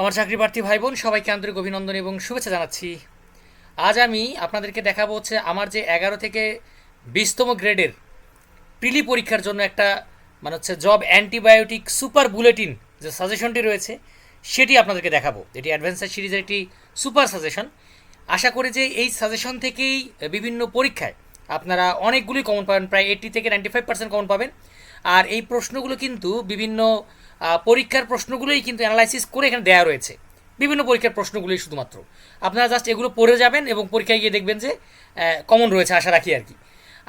আমার চাকরি প্রার্থী ভাই বোন সবাইকে আন্তরিক অভিনন্দন এবং শুভেচ্ছা জানাচ্ছি। আজ আমি আপনাদেরকে দেখাবো হচ্ছে আমার যে এগারো থেকে বিশতম গ্রেডের প্রিলি পরীক্ষার জন্য একটা মানে হচ্ছে জব অ্যান্টিবায়োটিক সুপার বুলেটিন যে সাজেশনটি রয়েছে, সেটি আপনাদেরকে দেখাবো। এটি অ্যাডভেঞ্চার সিরিজের একটি সুপার সাজেশন আশা করি যে এই সাজেশন থেকেই বিভিন্ন পরীক্ষায় আপনারা অনেকগুলি কমন পাবেন, প্রায় এইটি থেকে নাইনটি ফাইভ পার্সেন্ট কমন পাবেন। আর এই প্রশ্নগুলো কিন্তু বিভিন্ন পরীক্ষার প্রশ্নগুলোই কিন্তু অ্যানালাইসিস করে এখানে দেওয়া রয়েছে। বিভিন্ন পরীক্ষার প্রশ্নগুলোই শুধুমাত্র। আপনারা জাস্ট এগুলো পড়ে যাবেন এবং পরীক্ষায় গিয়ে দেখবেন যে কমন রয়েছে আশা রাখি আর কি।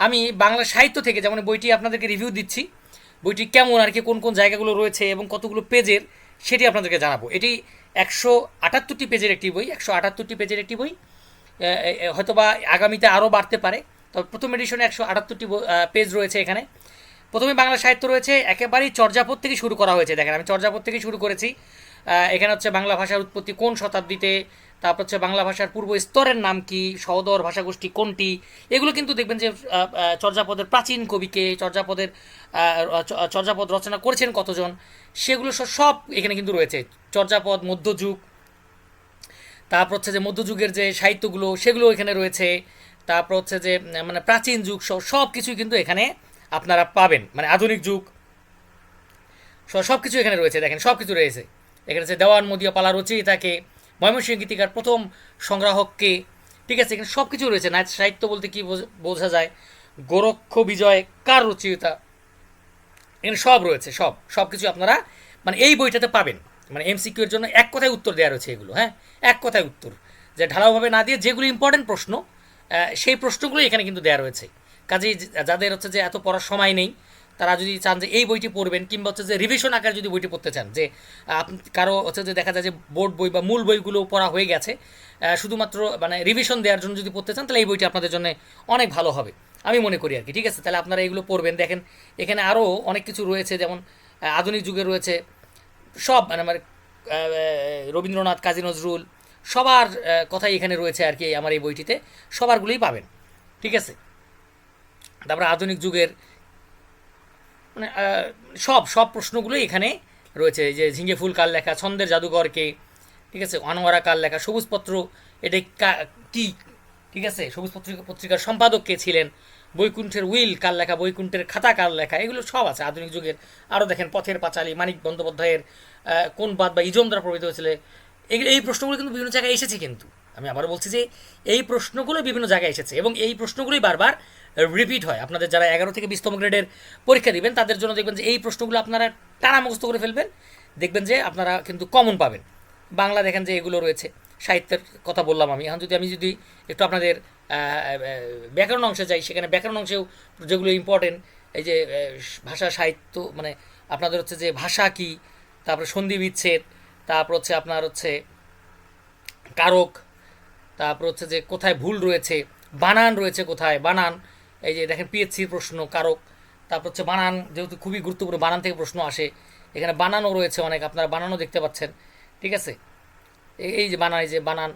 আমি বাংলা সাহিত্য থেকে যেমন বইটি আপনাদেরকে রিভিউ দিচ্ছি, বইটি কেমন আর কি, কোন কোন জায়গাগুলো রয়েছে এবং কতগুলো পেজের, সেটি আপনাদেরকে জানাব। এটি একশো আটাত্তরটি পেজের একটি বই, একশো আটাত্তরটি পেজের একটি বই। হয়তোবা আগামীতে আরও বাড়তে পারে। তবে প্রথম এডিশনে একশো আটাত্তরটি পেজ রয়েছে এখানে। প্রথমে বাংলা সাহিত্য রয়েছে, একেবারেই চর্যাপদ থেকে শুরু করা হয়েছে। দেখেন, আমি চর্যাপদ থেকে শুরু করেছি। এখানে হচ্ছে বাংলা ভাষার উৎপত্তি কোন শতাব্দীতে, তারপর হচ্ছে বাংলা ভাষার পূর্ব স্তরের নাম কি, সহদর ভাষাগোষ্ঠী কোনটি? এগুলো কিন্তু দেখবেন যে চর্যাপদের প্রাচীন কবিকে, চর্যাপদের চর্যাপদ রচনা করেছেন কতজন, সেগুলো সব- সব এখানে কিন্তু রয়েছে। চর্যাপদ, মধ্যযুগ, তারপর হচ্ছে যে মধ্যযুগের যে সাহিত্যগুলো, সেগুলো এখানে রয়েছে। তারপর হচ্ছে যে মানে প্রাচীন যুগ সব সব কিছুই কিন্তু এখানে আপনারা পাবেন। মানে আধুনিক যুগ। সব কিছু এখানে রয়েছে, দেখেন সব কিছু রয়েছে। এখানে হচ্ছে দেওয়ান মদিয়া পালা রচয়িতাকে ময়মনসিংহ গীতিকার প্রথম সংগ্রাহককে, ঠিক আছে, এখানে সব কিছু রয়েছে। নাচ, সাহিত্য বলতে কি বোঝ- বোঝা যায়? গোরক্ষ, বিজয়, কার রচয়িতা এখানে সব রয়েছে, সব। সব কিছু আপনারা মানে এই বইটাতে পাবেন। মানে এমসিকিউ এর জন্য এক কথায় উত্তর দেওয়া রয়েছে এগুলো হ্যাঁ? এক কথায় উত্তর। যে ঢালাওভাবে না দিয়ে যেগুলো ইম্পর্টেন্ট প্রশ্ন সেই প্রশ্নগুলোই এখানে কিন্তু দেওয়া রয়েছে। কাজেই যাদের হচ্ছে যে এত পড়ার সময় নেই, তারা যদি চান যে এই বইটি পড়বেন কিংবা হচ্ছে যে রিভিশন আকারে যদি বইটি পড়তে চান, যে কারও হচ্ছে যে দেখা যায় যে বোর্ড বই বা মূল বইগুলো পড়া হয়ে গেছে শুধুমাত্র মানে রিভিশন দেওয়ার জন্য যদি পড়তে চান, তাহলে এই বইটি আপনাদের জন্য অনেক ভালো হবে। আমি মনে করি আর কি, ঠিক আছে? তাহলে আপনারা এগুলো পড়বেন। দেখেন, এখানে আরও অনেক কিছু রয়েছে, যেমন আধুনিক যুগে রয়েছে সব মানে আমার রবীন্দ্রনাথ, কাজী নজরুল, সবার কথাই এখানে রয়েছে আর কি আমার এই বইটিতে। সবারগুলোই পাবেন, ঠিক আছে? তারপরে আধুনিক যুগের মানে সব সব প্রশ্নগুলোই এখানে রয়েছে। যে ঝিঙ্গে ফুল কার লেখা, ছন্দের জাদুঘরকে ঠিক আছে? আনোয়ারা কার লেখা, সবুজপত্র, এটা কা- ঠিক আছে? সবুজ পত্রিকা পত্রিকার সম্পাদক কে ছিলেন? বৈকুণ্ঠের উইল কার লেখা, বৈকুণ্ঠের খাতা কার লেখা, এগুলো সব আছে আধুনিক যুগের। আরও দেখেন, পথের পাঁচালী, মানিক বন্দ্যোপাধ্যায়ের কোন বাদ বা ইজম দ্বারা প্রভাবিত হয়েছিল। এই প্রশ্নগুলো কিন্তু বিভিন্ন জায়গায় এসেছে কিন্তু। আমি আবারও বলছি যে এই প্রশ্নগুলো বিভিন্ন জায়গায় এসেছে এবং এই প্রশ্নগুলোই বারবার রিপিট হয়। আপনাদের যারা এগারো থেকে বিশতম গ্রেডের পরীক্ষা দিবেন, তাদের জন্য দেখবেন যে এই প্রশ্নগুলো আপনারা টানা মুখস্থ করে ফেলবেন। দেখবেন যে আপনারা কিন্তু কমন পাবেন। বাংলা দেখেন যে এগুলো রয়েছে। সাহিত্যের কথা বললাম আমি। এখন যদি আমি যদি একটু আপনাদের ব্যাকরণ অংশে যাই, সেখানে ব্যাকরণ অংশেও যেগুলো ইম্পর্টেন্ট এই যে ভাষা, সাহিত্য মানে আপনাদের হচ্ছে যে ভাষা কি, তারপরে সন্ধি বিচ্ছেদ, তারপর হচ্ছে আপনার হচ্ছে কারক তারপর হচ্ছে যে কোথায় ভুল রয়েছে, বানান রয়েছে কোথায়? বানান, এই যে দেখেন পিএইচসির প্রশ্ন, কারক। তারপর হচ্ছে বানান, যেহেতু খুবই গুরুত্বপূর্ণ, বানান থেকে প্রশ্ন আসে। এখানে বানানও রয়েছে অনেক, আপনারা বানানও দেখতে পাচ্ছেন। ঠিক আছে? এই- যে বানান, এই যে বানান।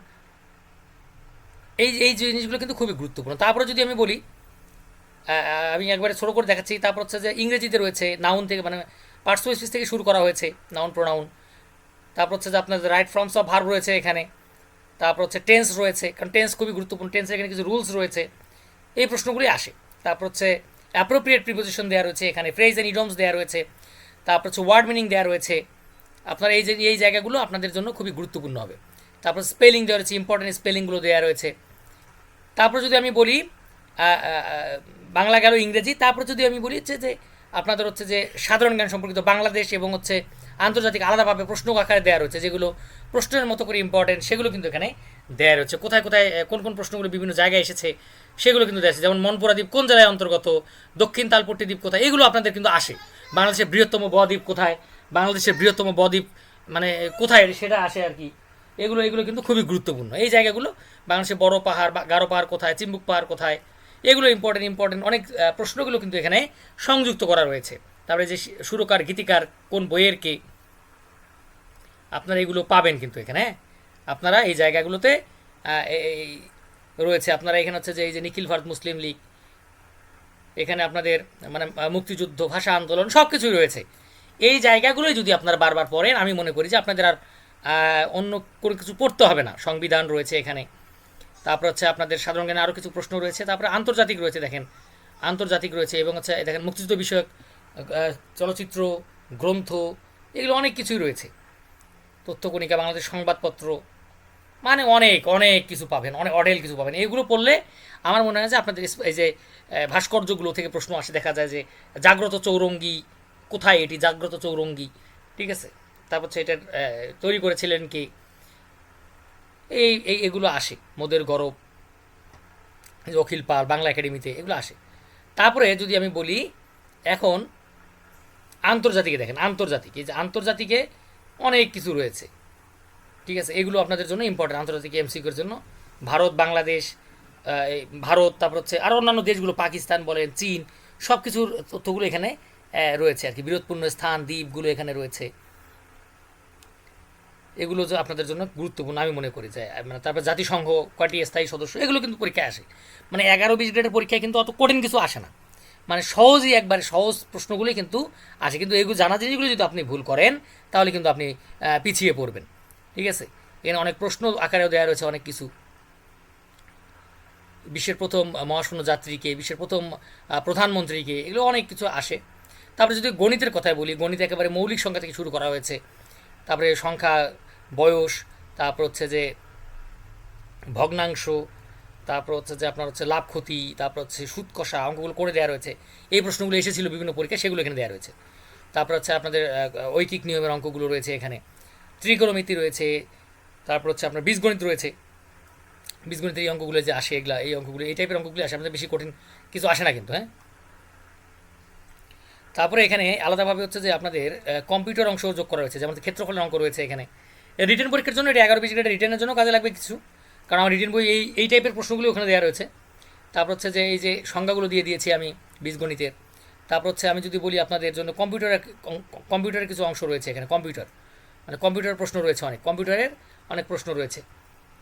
এই এই জিনিসগুলো কিন্তু খুবই গুরুত্বপূর্ণ। তারপরে যদি আমি বলি আমি একবারে ছোটো করে দেখাচ্ছি, তারপর হচ্ছে যে ইংরেজিতে রয়েছে নাউন থেকে মানে স্পিচ থেকে শুরু করা হয়েছে নাউন প্রোনাউন তারপর হচ্ছে যে আপনার রাইট ফর্মস অফ ভার্ব রয়েছে এখানে। তারপর হচ্ছে টেন্স রয়েছে, কারণ টেন্স খুবই গুরুত্বপূর্ণ টেন্সের এখানে কিছু রুলস রয়েছে, এই প্রশ্নগুলি আসে। তারপর হচ্ছে অ্যাপ্রোপ্রিয়েট প্রিপোজিশন দেওয়া রয়েছে, এখানে ফ্রেজ অ্যান্ড ইডমস দেওয়া রয়েছে, তারপর হচ্ছে ওয়ার্ড মিনিং দেওয়া রয়েছে। আপনার এই যে, এই জায়গাগুলো আপনাদের জন্য খুবই গুরুত্বপূর্ণ হবে। তারপর স্পেলিং দেওয়া রয়েছে ইম্পর্টেন্ট স্পেলিংগুলো দেওয়া রয়েছে। তারপর যদি আমি বলি বাংলা গেল ইংরেজি, তারপর যদি আমি বলি হচ্ছে যে আপনাদের হচ্ছে যে সাধারণ জ্ঞান সম্পর্কিত বাংলাদেশ এবং হচ্ছে আন্তর্জাতিক আলাদাভাবে প্রশ্ন আকারে দেওয়া রয়েছে, যেগুলো প্রশ্নের মতো করে ইম্পর্টেন্ট সেগুলো কিন্তু এখানে দেওয়া রয়েছে। কোথায় কোথায় কোন কোন প্রশ্নগুলো বিভিন্ন জায়গায় এসেছে, সেগুলো কিন্তু দেওয়া আছে। যেমন মনপুরা দ্বীপ কোন জেলায় অন্তর্গত, দক্ষিণ তালপট্টি দ্বীপ কোথায়, এগুলো আপনাদের কিন্তু আসে। বাংলাদেশের বৃহত্তম বদ্বীপ কোথায়, বাংলাদেশের বৃহত্তম বদ্বীপ মানে কোথায় সেটা আসে আর কি। এগুলো এগুলো কিন্তু খুবই গুরুত্বপূর্ণ। এই জায়গাগুলো, বাংলাদেশের বড় পাহাড় বা গারো পাহাড় কোথায়, চিম্বুক পাহাড় কোথায় এগুলো ইম্পর্টেন্ট ইম্পর্টেন্ট অনেক প্রশ্নগুলো কিন্তু এখানে সংযুক্ত করা রয়েছে। তারপরে যে সুরকার, গীতিকার কোন বইয়ের কে? আপনারা এগুলো পাবেন কিন্তু এখানে হ্যাঁ? আপনারা এই জায়গাগুলোতে এই এই রয়েছে। আপনারা এখানে হচ্ছে যে এই যে নিখিল ভারত মুসলিম লীগ, এখানে আপনাদের মানে মুক্তিযুদ্ধ, ভাষা আন্দোলন সব কিছুই রয়েছে। এই জায়গাগুলোই যদি আপনারা বারবার পড়েন, আমি মনে করি যে আপনাদের আর অন্য কোনো কিছু পড়তে হবে না। সংবিধান রয়েছে এখানে। তারপর হচ্ছে আপনাদের সাধারণ জ্ঞানে আরও কিছু প্রশ্ন রয়েছে, তারপরে আন্তর্জাতিক রয়েছে, দেখেন। আন্তর্জাতিক রয়েছে এবং হচ্ছে, দেখেন, মুক্তিযুদ্ধ বিষয়ক চলচ্চিত্র, গ্রন্থ, এগুলো অনেক কিছুই রয়েছে। তথ্যকণিকা, বাংলাদেশ সংবাদপত্র মানে অনেক অনেক কিছু পাবেন, অনেক অডেল কিছু পাবেন। এগুলো পড়লে আমার মনে হয় যে আপনাদের এই যে ভাস্কর্যগুলো থেকে প্রশ্ন আসে, দেখা যায় যে জাগ্রত চৌরঙ্গি, কোথায় এটি জাগ্রত চৌরঙ্গি? ঠিক আছে? তারপর হচ্ছে এটার তৈরি করেছিলেন কি? এই এই, এগুলো আসে। মোদের গরব, অখিল পাল বাংলা একাডেমিতে এগুলো আসে। তারপরে যদি আমি বলি, এখন আন্তর্জাতিকে দেখেন, আন্তর্জাতিক, এই যে আন্তর্জাতিকে অনেক কিছু রয়েছে। ঠিক আছে, এগুলো আপনাদের জন্য ইম্পর্টেন্ট আন্তর্জাতিক এমসিকিউর জন্য। ভারত, বাংলাদেশ ভারত, তারপর হচ্ছে আরও অন্যান্য দেশগুলো, পাকিস্তান বলেন, চীন সব কিছুর তথ্যগুলো এখানে রয়েছে আর কি। বিরোধপূর্ণ স্থান, দ্বীপগুলো এখানে রয়েছে। এগুলো যে আপনাদের জন্য গুরুত্বপূর্ণ, আমি মনে করি যে মানে তারপর জাতিসংঘ, কয়টি স্থায়ী সদস্য, এগুলো কিন্তু পরীক্ষায় আসে। মানে এগারো বিশ গ্রেডের পরীক্ষায় কিন্তু অত কঠিন কিছু আসে না। মানে সহজই একবারে সহজ প্রশ্নগুলোই কিন্তু আসে। কিন্তু এগুলো জানা জিনিসগুলো যদি আপনি ভুল করেন, তাহলে কিন্তু আপনি পিছিয়ে পড়বেন। ঠিক আছে? এখানে অনেক প্রশ্ন আকারেও দেওয়া রয়েছে অনেক কিছু। বিশ্বের প্রথম মহাশূন্য যাত্রীকে বিশ্বের প্রথম প্রধানমন্ত্রীকে, এগুলো অনেক কিছু আসে। তারপরে যদি গণিতের কথায় বলি, গণিত একেবারে মৌলিক সংখ্যা থেকে শুরু করা হয়েছে। তারপরে সংখ্যা বয়স, তারপর হচ্ছে যে ভগ্নাংশ, তারপর হচ্ছে যে আপনার হচ্ছে লাভ ক্ষতি, তারপর হচ্ছে সুদ কষা, অঙ্কগুলো করে দেওয়া রয়েছে। এই প্রশ্নগুলো এসেছিল বিভিন্ন পরীক্ষায়, সেগুলো এখানে দেওয়া রয়েছে। তারপর হচ্ছে আপনাদের ঐকিক নিয়মের অঙ্কগুলো রয়েছে এখানে। ত্রিকোণমিতি রয়েছে, তারপর হচ্ছে আপনার বীজগণিত রয়েছে। বীজগণিতের এই অঙ্কগুলো যে আসে, এগুলা, এই অঙ্কগুলো, এই টাইপের অঙ্কগুলো আসে আমাদের বেশি কঠিন কিছু আসে না কিন্তু হ্যাঁ? তারপরে এখানে আলাদাভাবে হচ্ছে যে আপনাদের কম্পিউটার অংশ যোগ করা হয়েছে যেমন ক্ষেত্রফলের অঙ্ক রয়েছে এখানে। রিটেন পরীক্ষার জন্য এটা এগারো বিশ গ্রেডের রিটেনের জন্য কাজে লাগবে কিছু। কারণ আমার রিটার্ন বই এই এই টাইপের প্রশ্নগুলো ওখানে দেওয়া রয়েছে। তারপর হচ্ছে যে এই যে সংজ্ঞাগুলো দিয়ে দিয়েছি আমি বীজগণিতের। তারপর হচ্ছে আমি যদি বলি আপনাদের জন্য কম্পিউটারের কম্পিউটারের কিছু অংশ রয়েছে এখানে কম্পিউটার মানে কম্পিউটার প্রশ্ন রয়েছে অনেক কম্পিউটারের অনেক প্রশ্ন রয়েছে।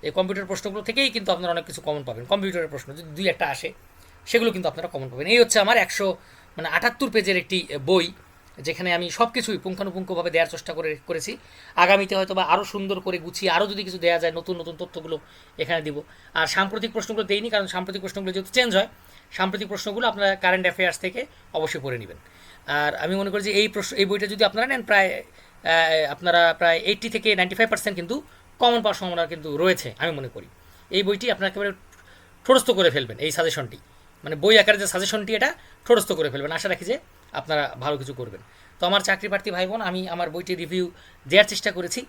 এই কম্পিউটার প্রশ্নগুলো থেকেই কিন্তু আপনারা অনেক কিছু কমন পাবেন। কম্পিউটারের প্রশ্ন, যদি দুই একটা আসে, সেগুলো কিন্তু আপনারা কমন পাবেন। এই হচ্ছে আমার একশো মানে আটাত্তর পেজের একটি বই। যেখানে আমি সব কিছুই পুঙ্খানুপুঙ্খভাবে দেওয়ার চেষ্টা করে করেছি। আগামীতে হয়তো বা আরও সুন্দর করে গুছিয়ে আরও যদি কিছু দেওয়া যায়, নতুন নতুন তথ্যগুলো এখানে দিব। আর সাম্প্রতিক প্রশ্নগুলো দেইনি, কারণ সাম্প্রতিক প্রশ্নগুলো যেহেতু চেঞ্জ হয়, সাম্প্রতিক প্রশ্নগুলো আপনারা কারেন্ট অ্যাফেয়ার্স থেকে অবশ্যই পড়ে নেবেন। আর আমি মনে করি যে এই প্রশ্ন, এই বইটা যদি আপনারা নেন, প্রায় আপনারা প্রায় এইট্টি থেকে নাইনটি ফাইভ পার্সেন্ট কিন্তু কমন পাওয়ার সম্ভাবনা কিন্তু রয়েছে, আমি মনে করি। এই বইটি আপনারা একেবারে ঠোরস্থ করে ফেলবেন, এই সাজেশনটি মানে বই আকারে যে সাজেশনটি এটা ঠোরস্থ করে ফেলবেন। আশা রাখি যে আপনারা ভালো কিছু করবেন। তো আমার চাকরি প্রার্থী ভাই বোন আমি আমার বইটি রিভিউ দেওয়ার চেষ্টা করেছি।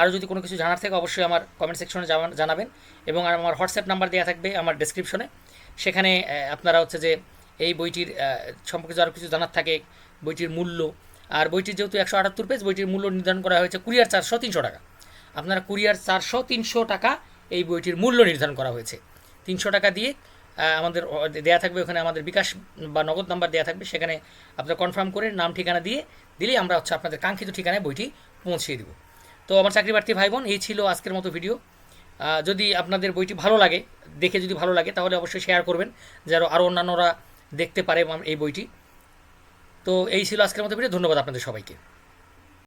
আরও যদি কোনো কিছু জানার থাকে, অবশ্যই আমার কমেন্ট সেকশনে জানাবেন। এবং আমার হোয়াটসঅ্যাপ নাম্বার দেওয়া থাকবে আমার ডেসক্রিপশনে সেখানে আপনারা হচ্ছে যে এই বইটির সম্পর্কে আরও কিছু জানার থাকে, বইটির মূল্য। আর বইটির যেহেতু একশো আটাত্তর পেজ বইটির মূল্য নির্ধারণ করা হয়েছে কুরিয়ার চারশো তিনশো টাকা। আপনারা কুরিয়ার চারশো তিনশো টাকা এই বইটির মূল্য নির্ধারণ করা হয়েছে। তিনশো টাকা দিয়ে আমাদের দেয়া থাকবে ওখানে আমাদের বিকাশ বা নগদ নাম্বার দেওয়া থাকবে। সেখানে আপনারা কনফার্ম করে নাম, ঠিকানা দিয়ে, দিলেই আমরা হচ্ছে আপনাদের কাঙ্ক্ষিত ঠিকানায় বইটি পৌঁছিয়ে দেবো। তো আমার চাকরি প্রার্থী ভাই বোন এই ছিল আজকের মতো ভিডিও যদি আপনাদের বইটি ভালো লাগে, দেখে যদি ভালো লাগে, তাহলে অবশ্যই শেয়ার করবেন, যেন আরও অন্যান্যরা দেখতে পারে এই বইটি। তো এই ছিল আজকের মতো ভিডিও ধন্যবাদ আপনাদের সবাইকে।